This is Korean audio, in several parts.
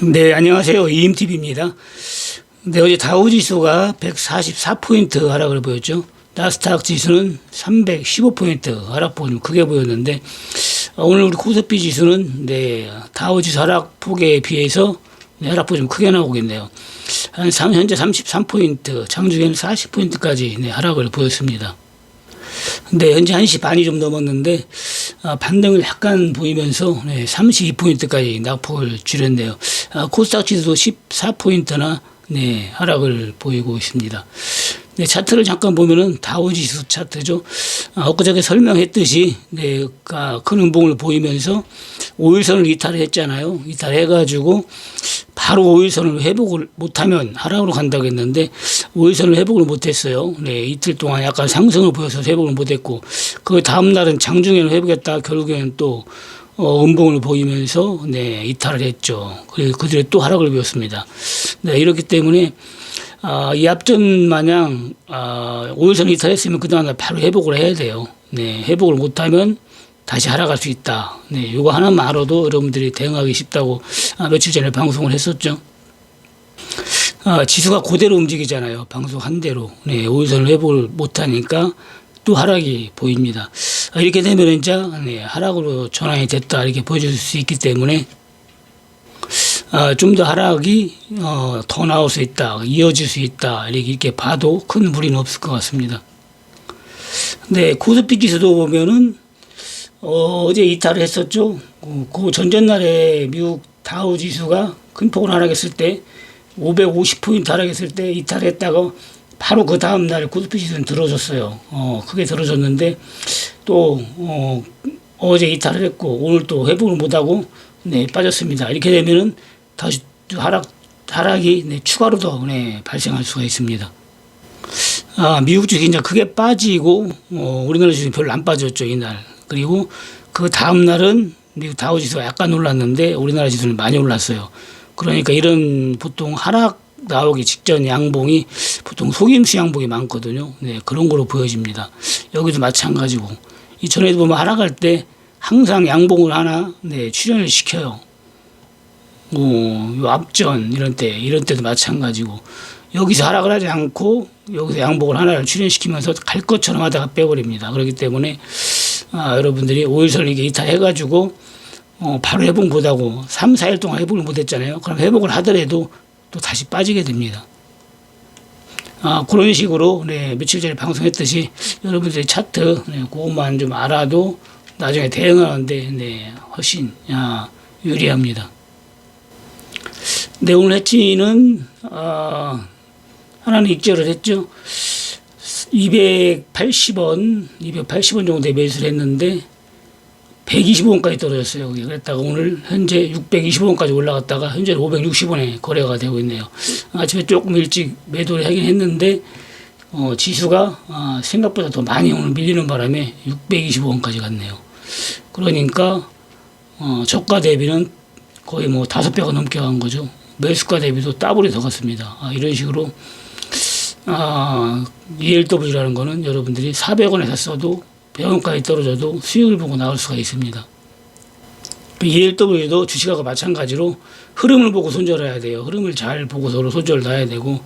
네, 안녕하세요. 이임TV입니다. 네, 어제 다우 지수가 144포인트 하락을 보였죠. 나스닥 지수는 315포인트 하락폭이 좀 크게 보였는데, 어, 오늘 우리 코스피 지수는, 네, 다우 지수 하락폭에 비해서 네, 하락폭이 좀 크게 나오고 있네요. 한 3, 현재 33포인트, 장중에는 40포인트까지 네, 하락을 보였습니다. 근데 현재 1시 반이 좀 넘었는데 아, 반등을 약간 보이면서 네, 32포인트까지 낙폭을 줄였네요. 아, 코스닥 지수도 14포인트나 네, 하락을 보이고 있습니다. 네, 차트를 잠깐 보면은 다우지수 차트죠. 아, 엊그저께 설명했듯이 네, 아, 큰 음봉을 보이면서 5일선을 이탈했잖아요. 이탈해가지고 바로 5일선을 회복을 못하면 하락으로 간다고 했는데 5일선을 회복을 못했어요. 네, 이틀 동안 약간 상승을 보여서 회복을 못했고 그 다음 날은 장중에는 회복했다 결국에는 또 어, 음봉을 보이면서 네, 이탈을 했죠. 그리고 그들이 또 하락을 보였습니다. 네, 이렇기 때문에 아, 이 앞전 마냥 아, 5일선 이탈했으면 그 다음날 바로 회복을 해야 돼요. 네, 회복을 못하면 다시 하락할 수 있다. 네, 요거 하나만 알아도 여러분들이 대응하기 쉽다고 아, 며칠 전에 방송을 했었죠. 아, 지수가 그대로 움직이잖아요. 방송 한 대로. 네, 5일선을 회복을 못하니까 또 하락이 보입니다. 아, 이렇게 되면 이제 네, 하락으로 전환이 됐다 이렇게 보여줄 수 있기 때문에 아, 좀더 하락이 어, 더 나올 수 있다, 이어질 수 있다 이렇게, 봐도 큰 무리는 없을 것 같습니다. 네, 코스피 지수도 보면은 어, 어제 이탈을 했었죠. 그, 그 전전날에 미국 다우 지수가 큰 폭을 하락했을 때 550포인트 하락했을 때 이탈했다가 바로 그 다음 날 코스피 지수는 들어졌어요. 어, 크게 들어졌는데 또 어, 어제 이탈을 했고 오늘 또 회복을 못하고 네, 빠졌습니다. 이렇게 되면은 다시 또 하락 하락이 네, 추가로 더 네, 발생할 수가 있습니다. 아, 미국 주식이 이제 크게 빠지고 어, 우리나라 주식이 별로 안 빠졌죠 이날. 그리고 그 다음 날은 미국 다우 지수가 약간 올랐는데 우리나라 지수는 많이 올랐어요. 그러니까 이런 보통 하락 나오기 직전 양봉이 보통 속임수 양봉이 많거든요. 네, 그런 거로 보여집니다. 여기도 마찬가지고 이 전에도 보면 하락할 때 항상 양봉을 하나 네, 출현을 시켜요. 뭐, 요 앞전 이런 때 이런 때도 마찬가지고 여기서 하락을 하지 않고 여기서 양봉을 하나를 출현시키면서 갈 것처럼 하다가 빼버립니다. 그렇기 때문에 아, 여러분들이 5일선을 이게 이탈해가지고 어, 바로 회복 못하고 3, 4일 동안 회복을 못했잖아요. 그럼 회복을 하더라도 또 다시 빠지게 됩니다. 아, 그런 식으로 네, 며칠 전에 방송했듯이 여러분들이 차트 네, 그것만 좀 알아도 나중에 대응하는데 네, 훨씬 아, 유리합니다. 네, 오늘 해치는 아, 하나는 익절을 했죠. 280원, 280원 정도에 매수를 했는데 125원까지 떨어졌어요. 그랬다가 오늘 현재 625원까지 올라갔다가 현재 560원에 거래가 되고 있네요. 아침에 조금 일찍 매도를 하긴 했는데 어, 지수가 아, 생각보다 더 많이 오늘 밀리는 바람에 625원까지 갔네요. 그러니까 어, 저가 대비는 거의 뭐 다섯 배가 넘게 간 거죠. 매수가 대비도 더블이 더 갔습니다. 아, 이런 식으로 아, ELW라는 거는 여러분들이 400원에 샀어도 100원까지 떨어져도 수익을 보고 나올 수가 있습니다. ELW도 주식하고 마찬가지로 흐름을 보고 손절해야 돼요. 흐름을 잘 보고 서로 손절을 놔야 되고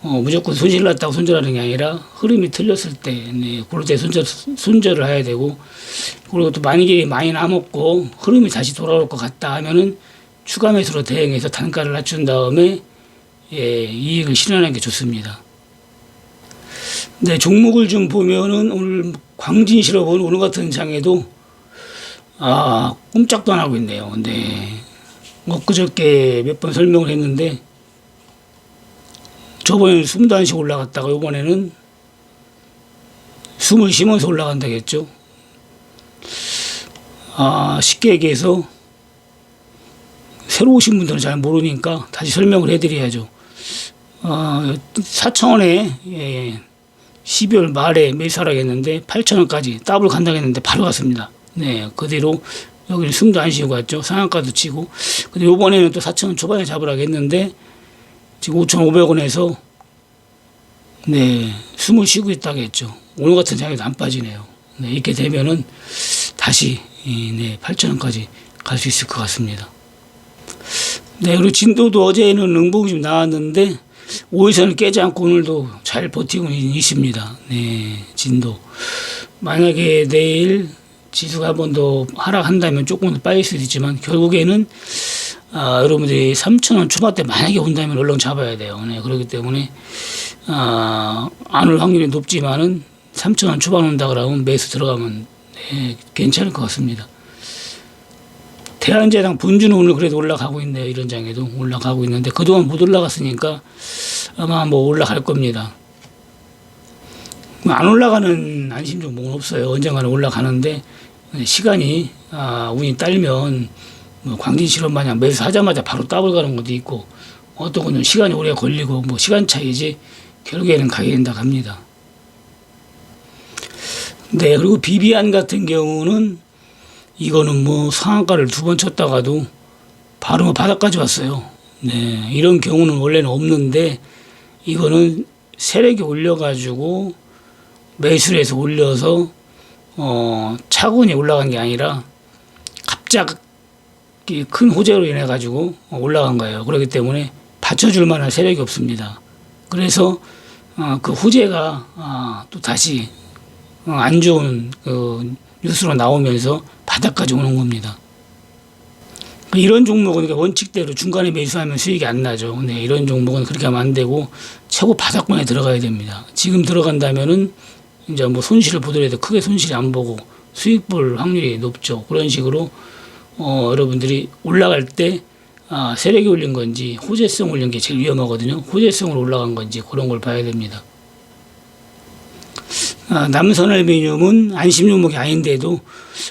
어, 무조건 손실 났다고 손절하는 게 아니라 흐름이 틀렸을 때 네, 그럴 때 손절, 손절을 해야 되고 그리고 또 만약에 많이 남았고 흐름이 다시 돌아올 것 같다 하면은 추가 매수로 대응해서 단가를 낮춘 다음에 예, 이익을 실현하는 게 좋습니다. 네, 종목을 좀 보면은 오늘 광진 실업은 오늘 같은 장에도 아, 꼼짝도 안 하고 있네요. 네. 엊그저께 몇 번 설명을 했는데 저번에는 숨도 안 쉬고 올라갔다가 이번에는 숨을 쉬면서 올라간다겠죠. 아, 쉽게 얘기해서 새로 오신 분들은 잘 모르니까 다시 설명을 해드려야죠. 아, 4천원에 예, 12월 말에 매수하라겠는데 8천원까지 더블 간다고 했는데 바로 갔습니다. 네, 그대로 여기는 숨도 안 쉬고 갔죠. 상한가도 치고. 근데 요번에는 또 4천원 초반에 잡으라고 했는데 지금 5,500원에서 네, 숨을 쉬고 있다고 했죠. 오늘 같은 장에도 안 빠지네요. 네, 이렇게 되면은 다시 이, 네, 8천원까지 갈 수 있을 것 같습니다. 네, 그리고 진도도 어제는 응봉이 좀 나왔는데 5일선을 깨지 않고 오늘도 잘 버티고 있습니다. 네, 진도. 만약에 내일 지수가 한 번 더 하락한다면 조금 더 빠질 수도 있지만 결국에는 아, 여러분들이 3,000원 초반대 만약에 온다면 얼른 잡아야 돼요. 네, 그렇기 때문에 아, 안 올 확률이 높지만은 3,000원 초반 온다 그러면 매수 들어가면 네, 괜찮을 것 같습니다. 대한제당 본주는 오늘 그래도 올라가고 있네요. 이런 장에도 올라가고 있는데 그동안 못 올라갔으니까 아마 뭐 올라갈 겁니다. 뭐안 올라가는 안심 종목은 없어요. 언젠가는 올라가는데 시간이 아, 운이 딸면 뭐 광진 실험 마냥 매수하자마자 바로 더블 가는 것도 있고 어떤 거는 시간이 오래 걸리고 뭐 시간 차이지 결국에는 가게 된다 합니다. 네 그리고 비비안 같은 경우는 이거는 뭐 상한가를 두 번 쳤다가도 바로 뭐 바닥까지 왔어요. 네 이런 경우는 원래는 없는데 이거는 세력이 올려가지고 매수를 해서 올려서 어 차분히 올라간 게 아니라 갑자기 큰 호재로 인해 가지고 올라간 거예요. 그렇기 때문에 받쳐줄 만한 세력이 없습니다. 그래서 어, 그 호재가 아, 또 다시 어, 안 좋은 그 뉴스로 나오면서 바닥까지 오는 겁니다. 이런 종목은 그러니까 원칙대로 중간에 매수하면 수익이 안 나죠. 네, 이런 종목은 그렇게 하면 안 되고 최고 바닥권에 들어가야 됩니다. 지금 들어간다면은 이제 뭐 손실을 보더라도 크게 손실이 안 보고 수익 볼 확률이 높죠. 그런 식으로 어, 여러분들이 올라갈 때 아, 세력이 올린 건지 호재성 올린 게 제일 위험하거든요. 호재성으로 올라간 건지 그런 걸 봐야 됩니다. 아, 남선알미늄은 안심 종목이 아닌데도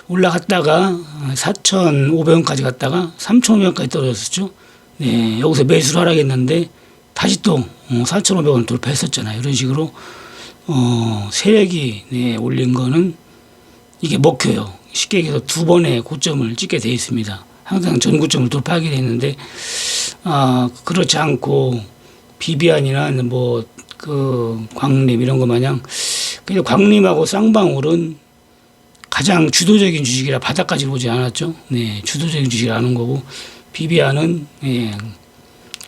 올라갔다가 4,500원까지 갔다가 3,500원까지 떨어졌었죠. 네, 여기서 매수를 하라겠는데 다시 또 4,500원 돌파했었잖아요. 이런 식으로 어, 세력이 네, 올린 거는 이게 먹혀요. 쉽게 얘기해서 두 번의 고점을 찍게 돼 있습니다. 항상 전고점을 돌파하게 되는데 아, 그렇지 않고 비비안이나 뭐 그 광림 이런 거 마냥 그냥 광림하고 쌍방울은 가장 주도적인 주식이라 바닥까지 오지 않았죠. 네, 주도적인 주식을 아는 거고 비비안은 예,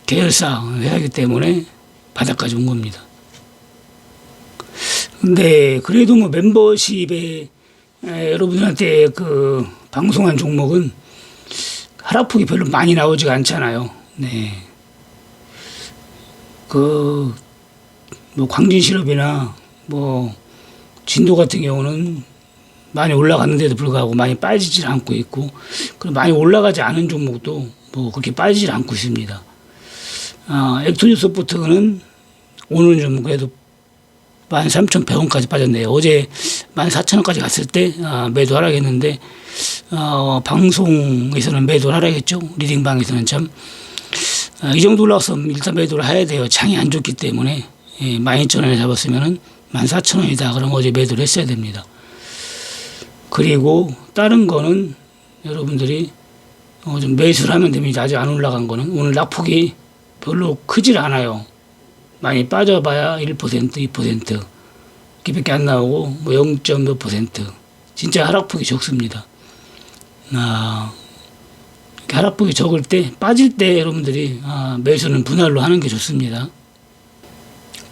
계열사 회사이기 때문에 바닥까지 온 겁니다. 근데 그래도 뭐 멤버십에 에, 여러분들한테 그 방송한 종목은 하락폭이 별로 많이 나오지가 않잖아요. 네. 그, 뭐, 광진실업이나 뭐, 진도 같은 경우는 많이 올라갔는데도 불구하고 많이 빠지질 않고 있고, 그리고 많이 올라가지 않은 종목도 뭐, 그렇게 빠지질 않고 있습니다. 아, 액토니 소프트는 오늘 좀 그래도 13,100원까지 빠졌네요. 어제 14,000원까지 갔을 때 아, 매도 하라겠는데 어, 방송에서는 매도를 하라겠죠. 리딩방에서는 참. 아, 이 정도 올라왔으면 일단 매도를 해야 돼요. 장이 안 좋기 때문에 예, 12,000원에 잡았으면은 14,000원이다. 그럼 어제 매도를 했어야 됩니다. 그리고 다른 거는 여러분들이 어, 좀 매수를 하면 됩니다. 아직 안 올라간 거는 오늘 낙폭이 별로 크질 않아요. 많이 빠져봐야 1%, 2% 이렇게밖에 안 나오고 뭐 0.몇 퍼센트 진짜 하락폭이 적습니다. 아, 하락폭이 적을 때 빠질 때 여러분들이 아, 매수는 분할로 하는 게 좋습니다.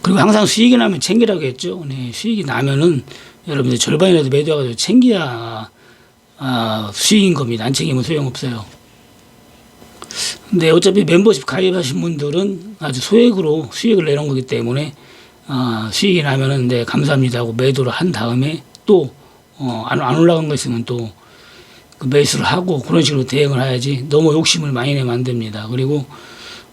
그리고 항상 수익이 나면 챙기라고 했죠. 네, 수익이 나면은 여러분들 절반이라도 매도해가지고 챙겨야 아, 수익인 겁니다. 안 챙기면 소용없어요. 근데 어차피 멤버십 가입하신 분들은 아주 소액으로 수익을 내는 거기 때문에 아, 수익이 나면은 네 감사합니다 하고 매도를 한 다음에 또 어, 안, 안 올라간 거 있으면 또 그 매수를 하고 그런 식으로 대응을 해야지 너무 욕심을 많이 내면 안 됩니다. 그리고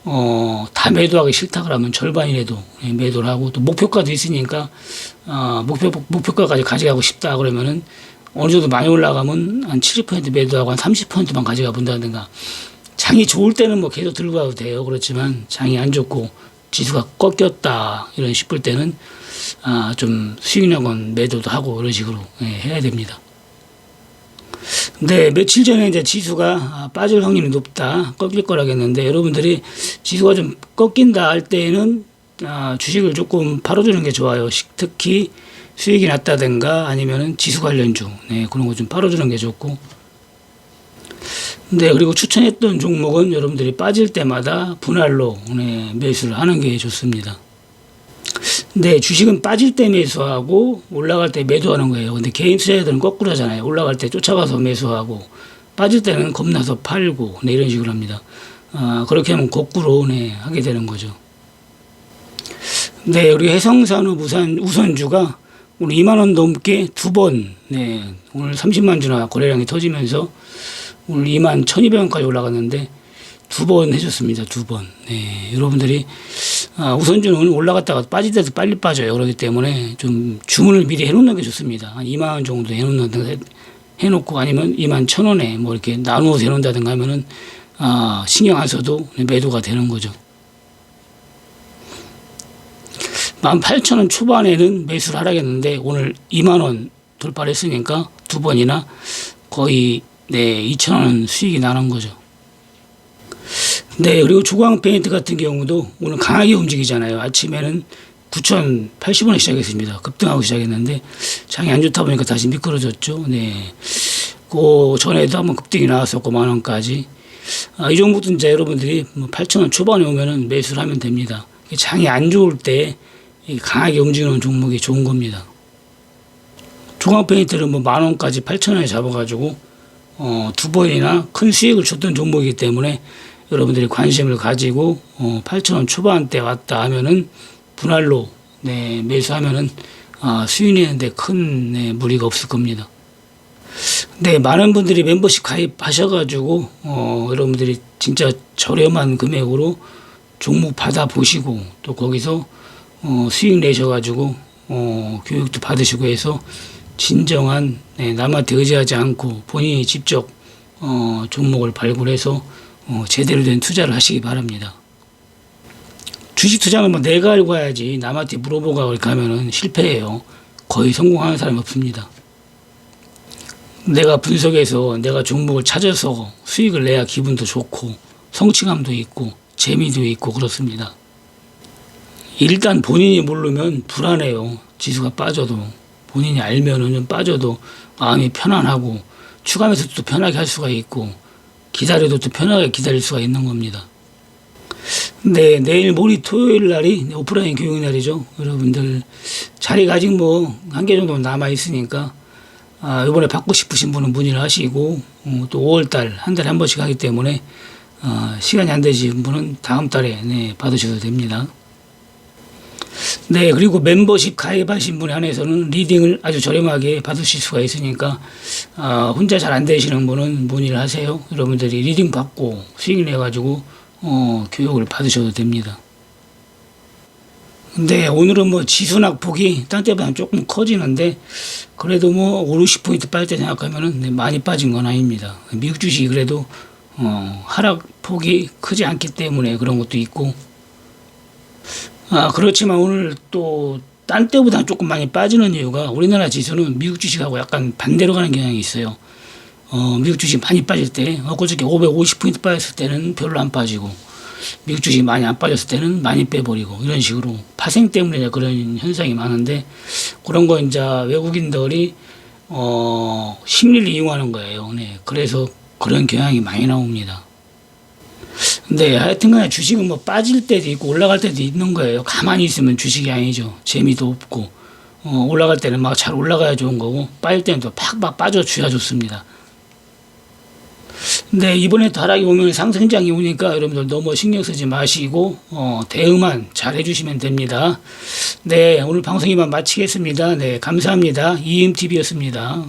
어, 다 매도하기 싫다 그러면 절반이라도 예, 매도를 하고 또 목표가도 있으니까 어, 목표 목표가까지 가져가고 싶다 그러면은 어느 정도 많이 올라가면 한 70% 매도하고 한 30%만 가져가 본다든가 장이 좋을 때는 뭐 계속 들고 가도 돼요. 그렇지만 장이 안 좋고 지수가 꺾였다 이런 싶을 때는 아, 좀 수익력은 매도도 하고 이런 식으로 예, 해야 됩니다. 근데 며칠 전에 이제 지수가 아, 빠질 확률이 높다 꺾일 거라겠는데 여러분들이 지수가 좀 꺾인다 할 때에는 아, 주식을 조금 팔아주는 게 좋아요. 시- 특히 수익이 낮다든가 아니면은 지수 관련주 네, 그런 거 좀 팔아주는 게 좋고 네, 그리고 추천했던 종목은 여러분들이 빠질 때마다 분할로 네, 매수를 하는 게 좋습니다. 네, 주식은 빠질 때 매수하고 올라갈 때 매도하는 거예요. 근데 개인 투자자들은 거꾸로 하잖아요. 올라갈 때 쫓아가서 매수하고 빠질 때는 겁나서 팔고 네, 이런 식으로 합니다. 아, 그렇게 하면 거꾸로 네, 하게 되는 거죠. 네, 우리 해성산업 우선, 우선주가 오늘 2만 원 넘게 두 번, 네, 오늘 30만 주나 거래량이 터지면서 오늘 2만 1,200원까지 올라갔는데 두 번 해줬습니다. 두 번. 네, 여러분들이 아, 우선주는 올라갔다가 빠질 때도 빨리 빠져요. 그렇기 때문에 좀 주문을 미리 해놓는 게 좋습니다. 한 2만 원 정도 해놓는 해놓고 아니면 2만 1천 원에 뭐 이렇게 나누어서 해놓는다든가 하면은 아, 신경 안 써도 매도가 되는 거죠. 18,000원 초반에는 매수를 하라겠는데 오늘 2만 원 돌파를 했으니까 두 번이나 거의 네 2,000원 수익이 나는 거죠. 네 그리고 조광 페인트 같은 경우도 오늘 강하게 움직이잖아요. 아침에는 9,080원에 시작했습니다. 급등하고 시작했는데 장이 안 좋다 보니까 다시 미끄러졌죠. 네. 그 전에도 한번 급등이 나왔었고 만 원까지. 아, 이 정도 이제 여러분들이 뭐 8,000원 초반에 오면은 매수를 하면 됩니다. 장이 안 좋을 때이 강하게 움직이는 종목이 좋은 겁니다. 중앙 페인트를 뭐 만 원까지 8천 원에 잡아가지고 어, 두 번이나 큰 수익을 줬던 종목이기 때문에 여러분들이 관심을 가지고 어, 8천 원 초반대 왔다 하면은 분할로 네, 매수하면은 아, 수익 내는데 큰 네, 무리가 없을 겁니다. 네, 많은 분들이 멤버십 가입하셔가지고 어, 여러분들이 진짜 저렴한 금액으로 종목 받아 보시고 또 거기서 어, 수익 내셔가지고 어, 교육도 받으시고 해서 진정한 네, 남한테 의지하지 않고 본인이 직접 어, 종목을 발굴해서 어, 제대로 된 투자를 하시기 바랍니다. 주식 투자는 뭐 내가 알고 가야지 남한테 물어보고 하면은 실패해요. 거의 성공하는 사람이 없습니다. 내가 분석해서 내가 종목을 찾아서 수익을 내야 기분도 좋고 성취감도 있고 재미도 있고 그렇습니다. 일단 본인이 모르면 불안해요. 지수가 빠져도 본인이 알면은 좀 빠져도 마음이 편안하고 또 편하게 할 수가 있고 기다려도 또 편하게 기다릴 수가 있는 겁니다. 네, 내일 모레 토요일 날이 오프라인 교육 날이죠. 여러분들 자리가 아직 뭐 한 개 정도 남아 있으니까 아, 이번에 받고 싶으신 분은 문의를 하시고 어, 또 5월 달한 달에 한 번씩 하기 때문에 어, 시간이 안 되신 분은 다음 달에 네, 받으셔도 됩니다. 네, 그리고 멤버십 가입하신 분에 한해서는 리딩을 아주 저렴하게 받으실 수가 있으니까 아, 혼자 잘 안 되시는 분은 문의를 하세요. 여러분들이 리딩 받고 수익 내가지고 어, 교육을 받으셔도 됩니다. 근데 오늘은 뭐 지수 낙폭이 딴 때보다 조금 커지는데 그래도 뭐 5, 60포인트 빠질 때 생각하면은 네, 많이 빠진 건 아닙니다. 미국 주식이 그래도 어, 하락폭이 크지 않기 때문에 그런 것도 있고 아, 그렇지만 오늘 또 딴 때보다 조금 많이 빠지는 이유가 우리나라 지수는 미국 주식하고 약간 반대로 가는 경향이 있어요. 어, 미국 주식 많이 빠질 때, 엊그저께 550포인트 빠졌을 때는 별로 안 빠지고, 미국 주식이 많이 안 빠졌을 때는 많이 빼버리고, 이런 식으로 파생 때문에 그런 현상이 많은데, 그런 거 이제 외국인들이, 어, 심리를 이용하는 거예요. 네. 그래서 그런 경향이 많이 나옵니다. 근데 하여튼 간에 주식은 뭐 빠질 때도 있고 올라갈 때도 있는 거예요. 가만히 있으면 주식이 아니죠. 재미도 없고. 어, 올라갈 때는 막 잘 올라가야 좋은 거고, 빠질 때는 또 팍팍 빠져줘야 좋습니다. 근데 이번에 또 하락이 오면 상승장이 오니까 여러분들 너무 신경 쓰지 마시고, 어, 대응만 잘 해주시면 됩니다. 네, 오늘 방송 이만 마치겠습니다. 네, 감사합니다. 이엠TV였습니다.